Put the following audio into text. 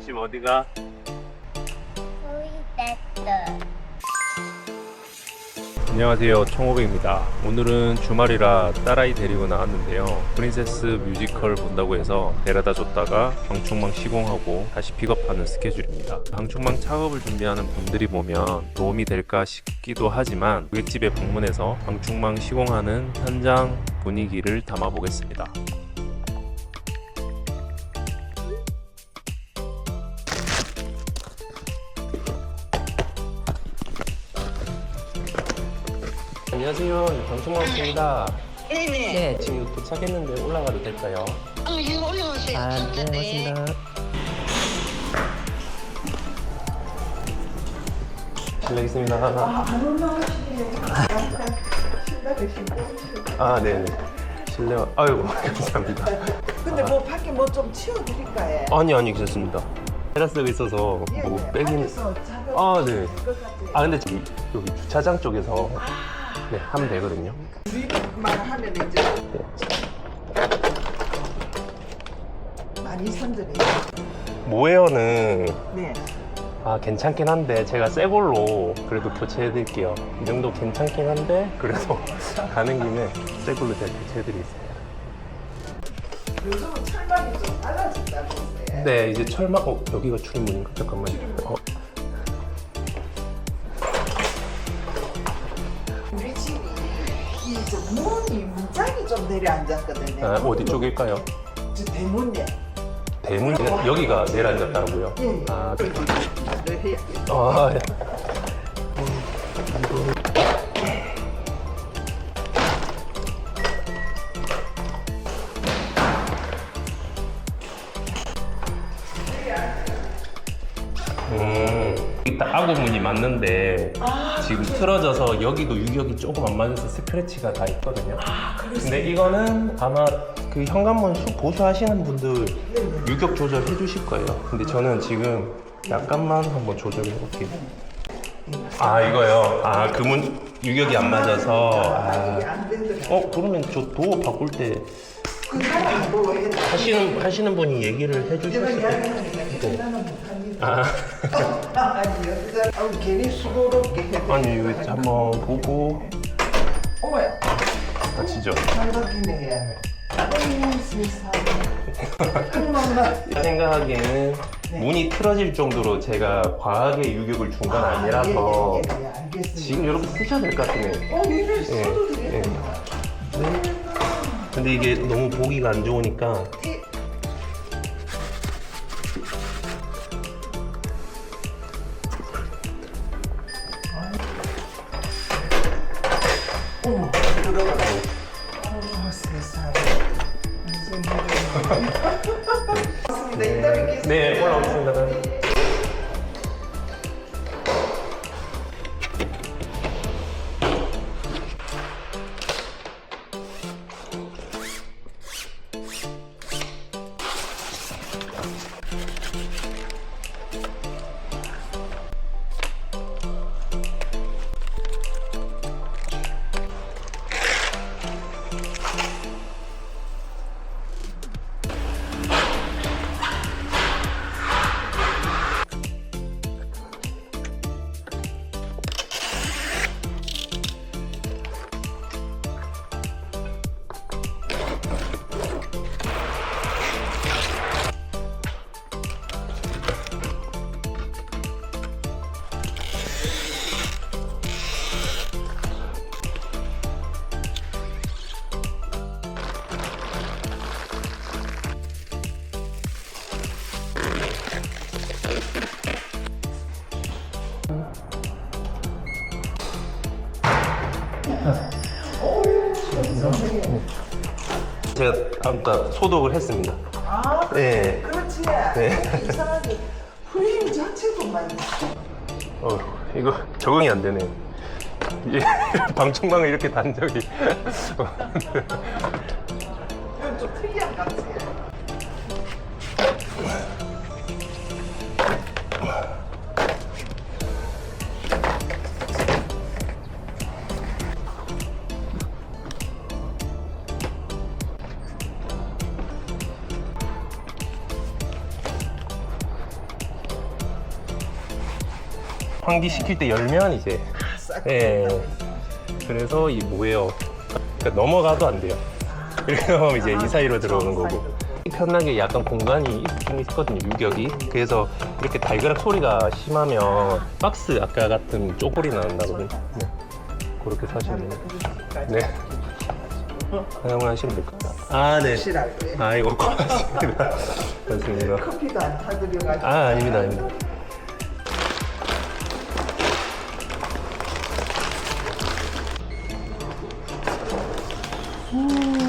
지금 어디가? 소리. 안녕하세요. 청호백입니다. 오늘은 주말이라 딸아이 데리고 나왔는데요. 프린세스 뮤지컬 본다고 해서 데려다 줬다가 방충망 시공하고 다시 픽업하는 스케줄입니다. 방충망 작업을 준비하는 분들이 보면 도움이 될까 싶기도 하지만 고객집에 방문해서 방충망 시공하는 현장 분위기를 담아 보겠습니다 안녕하세요 방충망입니다 네네. 네. 지금 도착했는데 올라가도 될까요? 아, 이거 올려오세요. 아, 네, 맞습니다. 실례겠습니다. 아, 네네. 실례, 아이고, 감사합니다. 근데 뭐 밖에 뭐 좀 치워드릴까요? 아니, 아니, 괜찮습니다. 테라스가 있어서 뭐 빼긴. 밖에서 작업 아, 네. 것 같아요. 아, 근데 저기, 여기 주차장 쪽에서 네, 하면 되거든요. 우리만 하면 이제 네. 많이 선들이 모에어는 네. 아 괜찮긴 한데 제가 새 걸로 그래도 교체해 드릴게요 이 정도 괜찮긴 한데 그래도 가는 김에 새 걸로 제가 교체해 드리겠습니다 요즘은 철망이 좀 달라졌다고 했어요. 네 이제 철막 어 여기가 출입문인가 잠깐만요 어, 이저 문이 문짝이 좀 내려앉았거든요. 아, 어디 쪽일까요? 저 대문에. 대문 여기가 내려앉았다고요? 예, 예. 아, 말을 해야 아 예. 음, 딱 아구문이 맞는데 지금 틀어져서 여기도 유격이 조금 안 맞아서 스크래치가 다 있거든요. 근데 이거는 아마 그 현관문 수- 보수하시는 분들 유격 조절 해 주실 거예요. 근데 저는 지금 약간만 한번 조절해 볼게요. 아 이거요. 아 그 문 유격이 안 맞아서. 아. 어 그러면 저 도어 바꿀 때그 하시는 하시는 분이 얘기를 해주셨을 때. 아 아니 여기다 아우, 괜히 수고롭게 해도 아니 이거 한번 보고 어머야 세상에. 할망나. 제가 생각하기에는 문이 틀어질 정도로 제가 과하게 유격을 준 건 아니라서 예, 예, 예, 예, 알겠습니다. 지금 이렇게 쓰셔도 될것 같네요. 어, 이를 예, 써도 예. 되겠구나. 근데 이게 너무 보기가 안 좋으니까 네 올라오겠습니다. 제가 아까 소독을 했습니다. 아, 네. 그렇지. 네. 이상하게 프레임 자체도 많이. 어 이거 적응이 안 되네. 이게 방충망을 이렇게 단 적이 이건 좀 특이한 것 같아요. 환기 시킬 때 열면 이제 싹. 예. 그래서 이 뭐예요? 그러니까 넘어가도 안 돼요. 이렇게 하면 이제 이 사이로 들어오는 거고. 편하게 약간 공간이 있거든요, 유격이. 그래서 이렇게 달그락 소리가 심하면 박스 아까 같은 쪼꼬리 나온다거든요. 네. 그렇게 사시면. 네. 사용하시면 될것 같아요. 아, 네. 실할 때. 아이고, 고맙습니다. 고맙습니다. 커피도 안 타드려가지고. 아, 아닙니다, 아닙니다. 엄마.